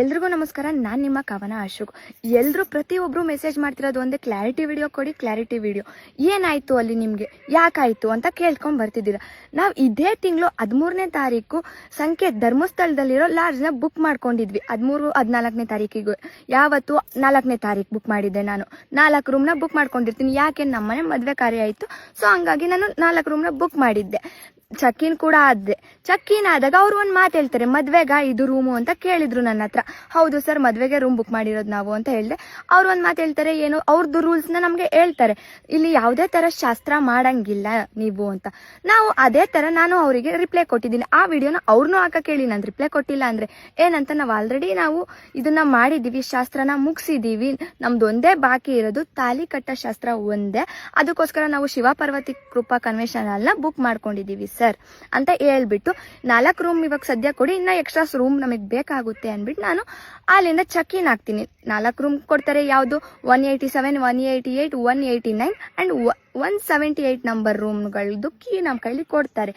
ನಮಸ್ಕಾರ. ನಾನು ನಿಮ್ಮ ಕವನ ಅಶೋಕ್. ಎಲ್ಲರೂ ಪ್ರತಿಯೊಬ್ಬರು ಮೆಸೇಜ್ ಮಾಡ್ತಿರೋದು ಒಂದೇ ಕ್ಲಾರಿಟಿ ವಿಡಿಯೋ ಕೊಡಿ ಕ್ಲಾರಿಟಿ ವಿಡಿಯೋ ಏನಾಯಿತು ಅಲ್ಲಿ ನಿಮಗೆ? ಯಾಕಾಯಿತು ಅಂತ ಕೇಳ್ಕೊಂಡು ಬರ್ತಿದ್ದೀರಾ. ನಾವು ಇದೇ ತಿಂಗಳು ಹದಿಮೂರನೇ ತಾರೀಕು ಸಂಖ್ಯೆ ಧರ್ಮಸ್ಥಳದಲ್ಲಿರೋ ಲಾಡ್ಜ್ನ ಬುಕ್ ಮಾಡ್ಕೊಂಡಿದ್ವಿ. ಹದಿಮೂರು, ಹದಿನಾಲ್ಕನೇ ತಾರೀಕಿಗೆ. ಯಾವತ್ತು ನಾಲ್ಕನೇ ತಾರೀಕು ಬುಕ್ ಮಾಡಿದ್ದೆ ನಾನು. ನಾಲ್ಕು ರೂಮ್ನ ಬುಕ್ ಮಾಡ್ಕೊಂಡಿರ್ತೀನಿ. ಯಾಕೆ ನಮ್ಮನೆ ಮದುವೆ ಕಾರ್ಯ ಆಯಿತು? ಸೊ ಹಂಗಾಗಿ ನಾನು ನಾಲ್ಕು ರೂಮ್ನ ಬುಕ್ ಮಾಡಿದ್ದೆ. ಚಕ್ಕಿನ್ ಕೂಡ ಆದ್ದೆ. ಚಕ್ಕಿನ್ ಆದಾಗ ಅವ್ರು ಒಂದು ಮಾತು ಹೇಳ್ತಾರೆ, ಮದ್ವೆಗ? ಇದು ರೂಮು? ಅಂತ ಕೇಳಿದ್ರು ನನ್ನ ಹತ್ರ. ಹೌದು ಸರ್, ಮದ್ವೆಗೆ ರೂಮ್ ಬುಕ್ ಮಾಡಿರೋದು ನಾವು, ಅಂತ ಹೇಳಿದೆ. ಅವ್ರು ಒಂದು ಮಾತು ಹೇಳ್ತಾರೆ, ಏನು ಅವ್ರದ್ದು ರೂಲ್ಸ್ನ ನಮಗೆ ಹೇಳ್ತಾರೆ. ಇಲ್ಲಿ ಯಾವುದೇ ಥರ ಶಾಸ್ತ್ರ ಮಾಡಂಗಿಲ್ಲ ನೀವು ಅಂತ. ನಾವು ಅದೇ ಥರ ನಾನು ಅವರಿಗೆ ರಿಪ್ಲೈ ಕೊಟ್ಟಿದ್ದೀನಿ. ಆ ವಿಡಿಯೋನ ಅವ್ರನ್ನೂ ಹಾಕಕ್ಕೆ ಕೇಳಿ, ನಾನು ರಿಪ್ಲೈ ಕೊಟ್ಟಿಲ್ಲ ಅಂದರೆ ಏನಂತ ನಾವು ಆಲ್ರೆಡಿ ನಾವು ಇದನ್ನ ಮಾಡಿದ್ದೀವಿ ಶಾಸ್ತ್ರನ ಮುಗಿಸಿದ್ದೀವಿ ನಮ್ದು ಒಂದೇ ಬಾಕಿ ಇರೋದು ತಾಲಿ ಕಟ್ಟ ಶಾಸ್ತ್ರ ಒಂದೇ. ಅದಕ್ಕೋಸ್ಕರ ನಾವು ಶಿವಪಾರ್ವತಿ ಕೃಪಾ ಕನ್ವೆನ್ಷನ್ ಹಾಲ್ನ ಬುಕ್ ಮಾಡ್ಕೊಂಡಿದ್ದೀವಿ ಸರ್, ಅಂತ ಹೇಳ್ಬಿಟ್ಟು ನಾಲ್ಕು ರೂಮ್ ಇವಾಗ ಸದ್ಯ ಕೊಡಿ, ಇನ್ನ ಎಕ್ಸ್ಟ್ರಾಸ್ ರೂಮ್ ನಮಗೆ ಬೇಕಾಗುತ್ತೆ ಅಂದ್ಬಿಟ್ಟು ನಾನು ಅಲ್ಲಿಂದ ಚೆಕ್ ಇನ್ ಆಗ್ತೀನಿ. ನಾಲ್ಕು ರೂಮ್ ಕೊಡ್ತಾರೆ ಯಾವುದು? One eighty seven one eighty eight one eighty nine and one seventy eight number ರೂಮ್ಗಳದ್ದು key ನಮ್ಮ ಕೈಲಿ ಕೊಡ್ತಾರೆ.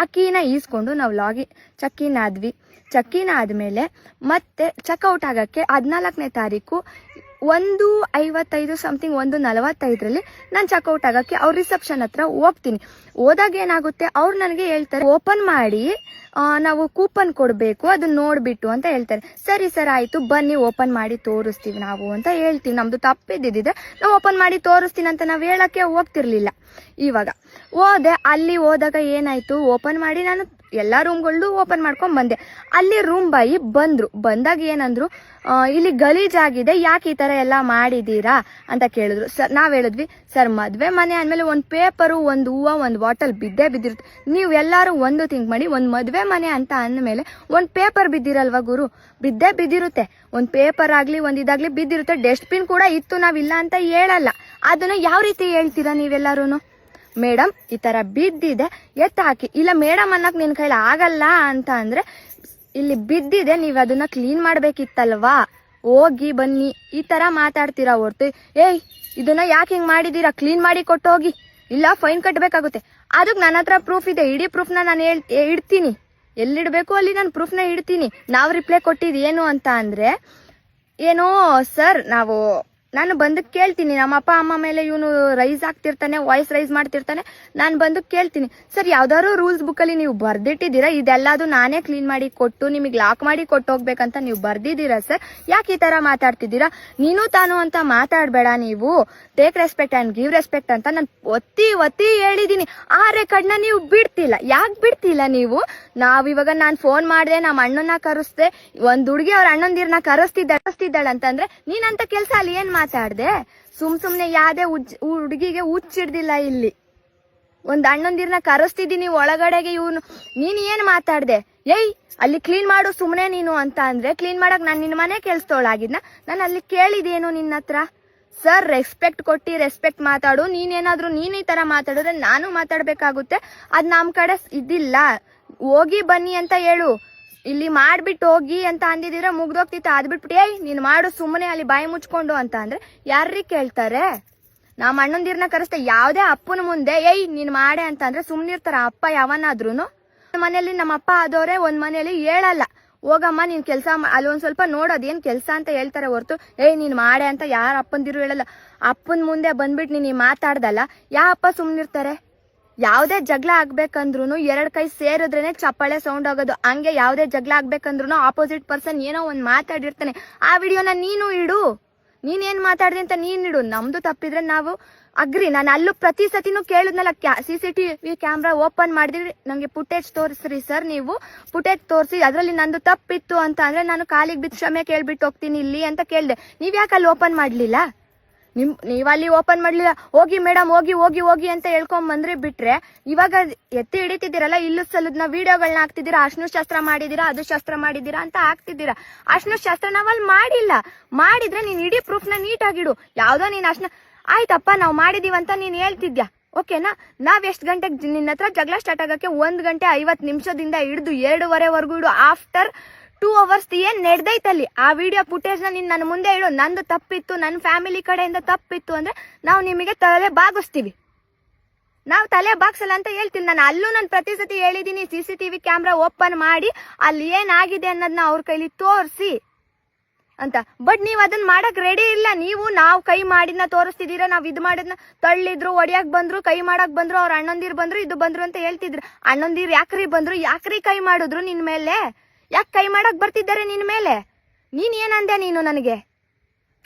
ಆ ಕೀನ ಈಸ್ಕೊಂಡು ನಾವು ಲಾಗಿ ಚೆಕ್ ಇನ್ ಆದ್ವಿ. ಚೆಕ್ ಇನ್ ಆದಮೇಲೆ ಮತ್ತೆ ಚೆಕ್ಔಟ್ ಆಗೋಕ್ಕೆ ಹದಿನಾಲ್ಕನೇ ತಾರೀಕು ಒಂದು ಐವತ್ತೈದು ಸಮಥಿಂಗ್ ಒಂದು ನಲವತ್ತೈದರಲ್ಲಿ ನಾನು ಚೆಕ್ಔಟ್ ಆಗೋಕ್ಕೆ ಅವ್ರ ರಿಸೆಪ್ಷನ್ ಹತ್ರ ಹೋಗ್ತೀನಿ. ಹೋದಾಗ ಏನಾಗುತ್ತೆ? ಅವ್ರು ನನಗೆ ಹೇಳ್ತಾರೆ ಓಪನ್ ಮಾಡಿ ನಾವು ಕೂಪನ್ ಕೊಡಬೇಕು ಅದನ್ನ ನೋಡಿಬಿಟ್ಟು ಅಂತ ಹೇಳ್ತಾರೆ. ಸರಿ ಸರ್, ಆಯಿತು, ಬನ್ನಿ ಓಪನ್ ಮಾಡಿ ತೋರಿಸ್ತೀವಿ ನಾವು ಅಂತ ಹೇಳ್ತೀವಿ. ನಮ್ಮದು ತಪ್ಪಿದ್ದಿದ್ದೆ ನಾವು ಓಪನ್ ಮಾಡಿ ತೋರಿಸ್ತೀನಿ ಅಂತ ನಾವು ಹೇಳೋಕ್ಕೆ ಹೋಗ್ತಿರ್ಲಿಲ್ಲ. ಇವಾಗ, ಹೋದೆ, ಅಲ್ಲಿ ಹೋದಾಗ ಏನಾಯಿತು? ಓಪನ್ ಮಾಡಿ ನಾನು ಎಲ್ಲ ರೂಮ್ಗಳದ್ದು ಓಪನ್ ಮಾಡ್ಕೊಂಡು ಬಂದೆ. ಅಲ್ಲಿ ರೂಮ್ ಬಾಯಿ ಬಂದರು. ಬಂದಾಗ ಏನಂದ್ರು ಇಲ್ಲಿ ಗಲೀಜಾಗಿದೆ ಯಾಕೆ ಈ ಥರ ಎಲ್ಲ ಮಾಡಿದ್ದೀರಾ ಅಂತ ಕೇಳಿದ್ರು. ಸರ್ ನಾವು ಹೇಳಿದ್ವಿ, ಸರ್, ಮದುವೆ ಮನೆ ಅಂದಮೇಲೆ ಒಂದು ಪೇಪರು ಒಂದು ಹೂವು, ಒಂದು ಬಾಟಲ್ ಬಿದ್ದೇ ಬಿದ್ದಿರುತ್ತೆ. ನೀವು ಎಲ್ಲರೂ ಒಂದು ಥಿಂಕ್ ಮಾಡಿ, ಒಂದು ಮದುವೆ ಮನೆ ಅಂತ ಅಂದಮೇಲೆ ಒಂದು ಪೇಪರ್ ಬಿದ್ದಿರಲ್ವಾ ಗುರು? ಬಿದ್ದೇ ಬಿದ್ದಿರುತ್ತೆ. ಒಂದು ಪೇಪರ್ ಆಗಲಿ, ಒಂದು ಇದಾಗಲಿ ಬಿದ್ದಿರುತ್ತೆ. ಡಸ್ಟ್ಬಿನ್ ಕೂಡ ಇತ್ತು ನಾವಿಲ್ಲ ಅಂತ ಹೇಳಲ್ಲ. ಅದನ್ನು ಯಾವ ರೀತಿ ಹೇಳ್ತೀರಾ ನೀವೆಲ್ಲರೂ ಮೇಡಮ್ ಈ ಥರ ಬಿದ್ದಿದೆ, ಎತ್ತ ಹಾಕಿ. ಇಲ್ಲ ಮೇಡಮ್ ಅನ್ನಕ್ಕೆ ನಿನ್ನ ಕೈಲಿ ಆಗಲ್ಲ ಅಂತ ಅಂದರೆ, ಇಲ್ಲಿ ಬಿದ್ದಿದೆ, ನೀವು ಅದನ್ನ ಕ್ಲೀನ್ ಮಾಡಬೇಕಿತ್ತಲ್ವಾ? ಹೋಗಿ ಬನ್ನಿ. ಈ ಥರ ಮಾತಾಡ್ತೀರಾ ಹೊರ್ತು. ಏಯ್, ಇದನ್ನ ಯಾಕೆ ಹಿಂಗೆ ಮಾಡಿದೀರಾ? ಕ್ಲೀನ್ ಮಾಡಿ ಕೊಟ್ಟು ಹೋಗಿ ಇಲ್ಲ ಫೈನ್ ಕಟ್ಟಬೇಕಾಗುತ್ತೆ ಅದಕ್ಕೆ ನನ್ನ ಹತ್ರ ಪ್ರೂಫ್ ಇದೆ. ಇಡೀ ಪ್ರೂಫ್ನ ನಾನು ಹೇಳ್ ಇಡ್ತೀನಿ. ಎಲ್ಲಿಡಬೇಕು ಅಲ್ಲಿ ನಾನು ಪ್ರೂಫ್ನ ಇಡ್ತೀನಿ. ನಾವು ರಿಪ್ಲೈ ಕೊಟ್ಟಿದ್ದು ಏನು ಅಂತ ಅಂದರೆ, ಏನೋ ಸರ್ ನಾವು ನಾನು ಬಂದು ಕೇಳ್ತೀನಿ, ನಮ್ಮ ಅಪ್ಪ, ಅಮ್ಮ ಮೇಲೆ ಇವನು ರೈಸ್ ಆಗ್ತಿರ್ತಾನೆ ವಾಯ್ಸ್ ರೈಸ್ ಮಾಡ್ತಿರ್ತಾನೆ, ನಾನು ಬಂದು ಕೇಳ್ತೀನಿ. ಸರ್, ಯಾವ್ದಾದ್ರು ರೂಲ್ಸ್ ಬುಕ್ಕಲ್ಲಿ ನೀವು ಬರ್ದಿಟ್ಟಿದ್ದೀರಾ? ಇದೆಲ್ಲದು ನಾನೇ ಕ್ಲೀನ್ ಮಾಡಿ ಕೊಟ್ಟು, ನಿಮಗೆ ಲಾಕ್ ಮಾಡಿ ಕೊಟ್ಟು ಹೋಗ್ಬೇಕಂತ ನೀವು ಬರ್ದಿದ್ದೀರಾ ಸರ್? ಯಾಕೆ ಈ ಥರ ಮಾತಾಡ್ತಿದ್ದೀರಾ? ನೀನು ತಾನು ಅಂತ ಮಾತಾಡಬೇಡ ನೀವು. Take respect and give respect ಅಂತ ನಾನು ಒತ್ತಿ ಒತ್ತಿ ಹೇಳಿದ್ದೀನಿ. ಆ ರೆಕಾರ್ಡ್ನ ನೀವು ಬಿಡ್ತಿಲ್ಲ. ಯಾಕೆ ಬಿಡ್ತಿಲ್ಲ ನೀವು? ನಾವಿವಾಗ ನಾನು ಫೋನ್ ಮಾಡಿದೆ, ನಮ್ಮ ಅಣ್ಣನ ಕರೆಸ್ದೆ, ಒಂದು ಹುಡುಗಿ ಅವ್ರ ಅಣ್ಣಂದಿರ್ನ ಕರೆಸ್ತಿದ್ದಾಳೆ ಅಂತಂದ್ರೆ ನೀನಂತ ಕೆಲಸ ಅಲ್ಲಿ ಏನ್ ಮಾತಾಡ್ದೆ, ಸುಮ್ ಸುಮ್ನೆ ಯಾವ್ದೇ ಹುಡುಗಿಗೆ ಹುಚ್ಚಿಡ್ದಿಲ್ಲ ಇಲ್ಲಿ. ಒಂದ್ ಅಣ್ಣಂದಿರ್ನ ಕರೆಸ್ತಿದ್ದೀನಿ ಒಳಗಡೆಗೆ ಇವನು. ನೀನ್ ಏನ್ ಮಾತಾಡ್ದೆ? ಏಯ್, ಅಲ್ಲಿ ಕ್ಲೀನ್ ಮಾಡು ಸುಮ್ನೆ ನೀನು ಅಂತ ಅಂದ್ರೆ ಕ್ಲೀನ್ ಮಾಡಕ್ ನಾನು ನಿನ್ನ ಮನೆ ಕೆಲ್ಸದವಳಾಗಿದ್ನ ನಾನು ಅಲ್ಲಿ ಕೇಳಿದೇನು ನಿನ್ನ ಹತ್ರ? ಸರ್ ರೆಸ್ಪೆಕ್ಟ್ ಕೊಟ್ಟು ರೆಸ್ಪೆಕ್ಟ್ ಮಾತಾಡು. ನೀನೇನಾದ್ರೂ ನೀನ್ ಈ ತರ ಮಾತಾಡಿದ್ರೆ ನಾನು ಮಾತಾಡ್ಬೇಕಾಗುತ್ತೆ. ಅದ್ ನಮ್ ಕಡೆ ಇದಿಲ್ಲ. ಹೋಗಿ ಬನ್ನಿ ಅಂತ ಹೇಳು. ಇಲ್ಲಿ ಮಾಡ್ಬಿಟ್ಟು ಹೋಗಿ ಅಂತ ಅಂದಿದ್ದೀರ, ಮುಗ್ದೋಗ್ತಿತ್ತು, ಅದ್ ಬಿಟ್ಬಿಟ್ಟು, ಏಯ್, ನೀನ್ ಮಾಡು ಸುಮ್ಮನೆ ಅಲ್ಲಿ ಬಾಯಿ ಮುಚ್ಕೊಂಡು ಅಂತ ಅಂದ್ರೆ, ಯಾರ್ರೀ ಕೇಳ್ತಾರೆ? ನಮ್ಮ ಅಣ್ಣಂದಿರ್ನ ಕರೆಸ್ತೆ ಯಾವ್ದೇ ಅಪ್ಪನ ಮುಂದೆ, ಏಯ್, ನೀನ್ ಮಾಡೆ ಅಂತ ಅಂದ್ರೆ ಸುಮ್ನಿರ್ತಾರ ಅಪ್ಪ ಯಾವನ್ನಾದ್ರೂ ಮನೆಯಲ್ಲಿ ನಮ್ಮ ಅಪ್ಪ ಆದವ್ರೆ ಒಂದ್ ಮನೇಲಿ ಹೇಳಲ್ಲ. ಹೋಗಮ್ಮ, ನೀನ್ ಕೆಲಸ ಅಲ್ಲಿ ಒಂದ್ ಸ್ವಲ್ಪ ನೋಡೋದೇನ್ ಕೆಲಸ ಅಂತ ಹೇಳ್ತಾರೆ ಹೊರ್ತು, ಏಯ್, ನೀನ್ ಮಾಡೆ ಅಂತ ಯಾರ ಅಪ್ಪಂದಿರು ಹೇಳಲ್ಲ. ಅಪ್ಪನ ಮುಂದೆ ಬಂದ್ಬಿಟ್ಟು ನೀನ್ ಮಾತಾಡ್ದಲ್ಲ, ಯಾ ಅಪ್ಪ ಸುಮ್ನಿರ್ತಾರೆ? ಯಾವುದೇ ಜಗಳ ಆಗ್ಬೇಕಂದ್ರೂ ಎರಡು ಕೈ ಸೇರಿದ್ರೇನೆ ಚಪ್ಪಾಳೆ ಸೌಂಡ್ ಆಗೋದು. ಹಂಗೆ ಯಾವುದೇ ಜಗಳ ಆಗ್ಬೇಕಂದ್ರೂ ಆಪೋಸಿಟ್ ಪರ್ಸನ್ ಏನೋ ಒಂದ್ ಮಾತಾಡಿರ್ತಾನೆ. ಆ ವಿಡಿಯೋನ ನೀನು ಇಡು. ನೀನೇನು ಮಾತಾಡ್ದೆ ಅಂತ ನೀನು ಇಡು. ನಮ್ದು ತಪ್ಪಿದ್ರೆ ನಾವು ಅಗ್ರಿ. ನಾನು ಅಲ್ಲೂ ಪ್ರತಿ ಸತಿನೂ ಕೇಳಿದ್ನಲ್ಲ C C T V camera open ಮಾಡಿದ್ರಿ. ನಂಗೆ ಫುಟೇಜ್ ತೋರಿಸ್ರಿ ಸರ್ ನೀವು. ಫುಟೇಜ್ ತೋರಿಸಿ, ಅದರಲ್ಲಿ ನಂದು ತಪ್ಪಿತ್ತು ಅಂತ ಅಂದ್ರೆ ನಾನು ಕಾಲಿಗೆ ಬಿದ್ದು ಕ್ಷಮೆ ಕೇಳ್ಬಿಟ್ಟು ಹೋಗ್ತೀನಿ ಇಲ್ಲಿ ಅಂತ ಕೇಳಿದೆ. ನೀವ್ ಯಾಕೆ ಅಲ್ಲಿ ಓಪನ್ ಮಾಡ್ಲಿಲ್ಲ? ನಿಮ್ ನೀವಲ್ಲಿ ಓಪನ್ ಮಾಡ್ಲಿಲ್ಲ. ಹೋಗಿ ಮೇಡಮ್ ಹೋಗಿ ಹೋಗಿ ಹೋಗಿ ಅಂತ ಹೇಳ್ಕೊಂಡ್ ಬಂದ್ರೆ ಬಿಟ್ರೆ ಇವಾಗ ಎತ್ತಿ ಹಿಡಿತಿದ್ದೀರಲ್ಲ, ಇಲ್ಲು ಸಲದ್ನ ವಿಡಿಯೋಗಳನ್ನ ಹಾಕ್ತಿದ್ದೀರಾ ಅಶ್ನು ಶಾಸ್ತ್ರ ಮಾಡಿದೀರಾ ಅದು ಶಾಸ್ತ್ರ ಮಾಡಿದೀರಾ ಅಂತ ಹಾಕ್ತಿದ್ದೀರಾ. ಅಶ್ನು ಶಾಸ್ತ್ರ ನಾವಲ್ಲಿ ಮಾಡಿಲ್ಲ. ಮಾಡಿದ್ರೆ ನೀನ್ ಇಡೀ ಪ್ರೂಫ್ನ ನೀಟಾಗಿಡು. ಯಾವ್ದೋ ನೀನ್ ಅಶ್ನ, ಆಯ್ತಪ್ಪ, ನಾವು ಅಂತ ನೀನ್ ಹೇಳ್ತಿದ್ಯಾ? ಓಕೆನಾ? ನಾವ್ ಎಷ್ಟ್ ಗಂಟೆಗೆ ನಿನ್ನ ಹತ್ರ ಜಗಳ ಸ್ಟಾರ್ಟ್ ಆಗಕ್ಕೆ ಒಂದ್ ಗಂಟೆ ಐವತ್ ನಿಮಿಷದಿಂದ ಹಿಡಿದು ಎರಡೂವರೆವರೆಗೂ ಇಡು. ಆಫ್ಟರ್ ಟೂ ಅವರ್ಸ್ ಏನ್ ನಡೆದೈತಲ್ಲಿ ಆ ವಿಡಿಯೋ ಫುಟೇಜ್ ನಿನ್ ನನ್ನ ಮುಂದೆ ಇಡು. ನಂದು ತಪ್ಪಿತ್ತು ನನ್ನ ಫ್ಯಾಮಿಲಿ ಕಡೆಯಿಂದ ತಪ್ಪಿತ್ತು ಅಂದ್ರೆ ನಾವು ನಿಮಗೆ ತಲೆ ಬಾಗಿಸ್ತೀವಿ. ನಾವು ತಲೆ ಬಾಗ್ಸಲ್ಲ ಅಂತ ಹೇಳ್ತೀನಿ. ನಾನು ಅಲ್ಲೂ ನಾನು ಪ್ರತಿ ಸತಿ ಹೇಳಿದ್ದೀನಿ C C T V camera open ಮಾಡಿ, ಅಲ್ಲಿ ಏನಾಗಿದೆ ಅನ್ನೋದನ್ನ ಅವ್ರ ಕೈಲಿ ತೋರಿಸಿ ಅಂತ. ಬಟ್ ನೀವು ಅದನ್ನ ಮಾಡಕ್ ರೆಡಿ ಇಲ್ಲ. ನೀವು ನಾವು ಕೈ ಮಾಡಿದ್ನ ತೋರಿಸ್ತಿದ್ದೀರಾ, ನಾವ್ ಇದು ಮಾಡಿದ್ನ ತಳ್ಳಿದ್ರು, ಒಡಿಯಾಕ್ ಬಂದ್ರು, ಕೈ ಮಾಡಕ್ ಬಂದ್ರು, ಅವ್ರ ಅಣ್ಣಂದಿರ್ ಬಂದ್ರು, ಇದು ಬಂದ್ರು ಅಂತ ಹೇಳ್ತಿದ್ರು. ಅಣ್ಣಂದಿರ್ ಯಾಕ್ರಿ ಬಂದ್ರು, ಯಾಕ್ರಿ ಕೈ ಮಾಡಿದ್ರು ನಿನ್ ಮೇಲೆ? ಯಾಕೆ ಕೈ ಮಾಡಕ್ ಬರ್ತಿದ್ದಾರೆ ನಿನ್ನ ಮೇಲೆ? ನೀನ್ ಏನಂದೆ ನೀನು ನನಗೆ?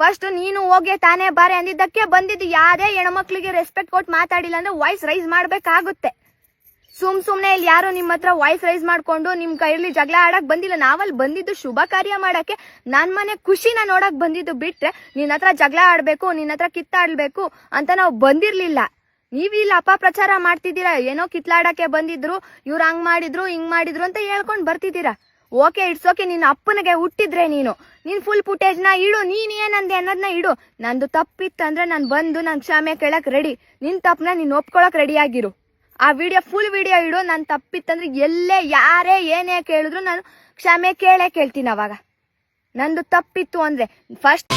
ಫಸ್ಟ್ ನೀನು ಹೋಗಿ ತಾನೇ ಬಾರೆ ಅಂದಿದ್ದಕ್ಕೆ ಬಂದಿದ್ದು ಯಾವುದೇ ಹೆಣ್ಮಕ್ಳಿಗೆ ರೆಸ್ಪೆಕ್ಟ್ ಕೊಟ್ಟು ಮಾತಾಡಿಲ್ಲ ಅಂದ್ರೆ ವಾಯ್ಸ್ ರೈಸ್ ಮಾಡಬೇಕಾಗುತ್ತೆ. ಸುಮ್ ಸುಮ್ನೆ ಇಲ್ಲಿ ಯಾರು ನಿಮ್ಮ ಹತ್ರ ವಾಯ್ಸ್ ರೈಸ್ ಮಾಡ್ಕೊಂಡು ನಿಮ್ ಕೈಯಲ್ಲಿ ಜಗಳ ಆಡಕ್ ಬಂದಿಲ್ಲ. ನಾವಲ್ಲಿ ಬಂದಿದ್ದು ಶುಭ ಕಾರ್ಯ ಮಾಡಕ್ಕೆ. ನನ್ ಮನೆ ಖುಷಿನ ನೋಡಕ್ ಬಂದಿದ್ದು ಬಿಟ್ರೆ ನಿನ್ನ ಹತ್ರ ಜಗಳ ಆಡ್ಬೇಕು, ನಿನ್ನ ಹತ್ರ ಕಿತ್ತಾಡ್ಬೇಕು ಅಂತ ನಾವು ಬಂದಿರ್ಲಿಲ್ಲ. ನೀವ್ ಇಲ್ಲಿ ಅಪಪ್ರಚಾರ ಮಾಡ್ತಿದ್ದೀರಾ? ಏನೋ ಕಿತ್ಲಾಡಕ್ಕೆ ಬಂದಿದ್ರು, ಇವ್ರು ಹಂಗ್ ಮಾಡಿದ್ರು, ಹಿಂಗ್ ಮಾಡಿದ್ರು ಅಂತ ಹೇಳ್ಕೊಂಡ್ ಬರ್ತಿದ್ದೀರಾ? ಓಕೆ ಇಟ್ಸ್ ಓಕೆ ನಿನ್ನ ಅಪ್ಪನಿಗೆ ಹುಟ್ಟಿದ್ರೆ ನೀನು. ನೀನ್ ಫುಲ್ ಫುಟೇಜ್ನ ಇಡು, ನೀನು ಏನಂದೆ ಅನ್ನೋದನ್ನ ಇಡು. ನಂದು ತಪ್ಪಿತ್ತಂದ್ರೆ ನಾನು ಬಂದು ನಾನು ಕ್ಷಮೆ ಕೇಳಕ್ಕೆ ರೆಡಿ ನಿನ್ ತಪ್ಪನ್ನ ನೀನು ಒಪ್ಕೊಳಕ್ ರೆಡಿಯಾಗಿರು ಆ ವಿಡಿಯೋ ಫುಲ್ ವಿಡಿಯೋ ಇಡು, ನಾನು ತಪ್ಪಿತ್ತಂದ್ರೆ ಎಲ್ಲೇ, ಯಾರೇ, ಏನೇ ಕೇಳಿದ್ರು ನಾನು ಕ್ಷಮೆ ಕೇಳೇ ಕೇಳ್ತೀನಿ ಅವಾಗ. ನಂದು ತಪ್ಪಿತ್ತು ಅಂದ್ರೆ ಫಸ್ಟ್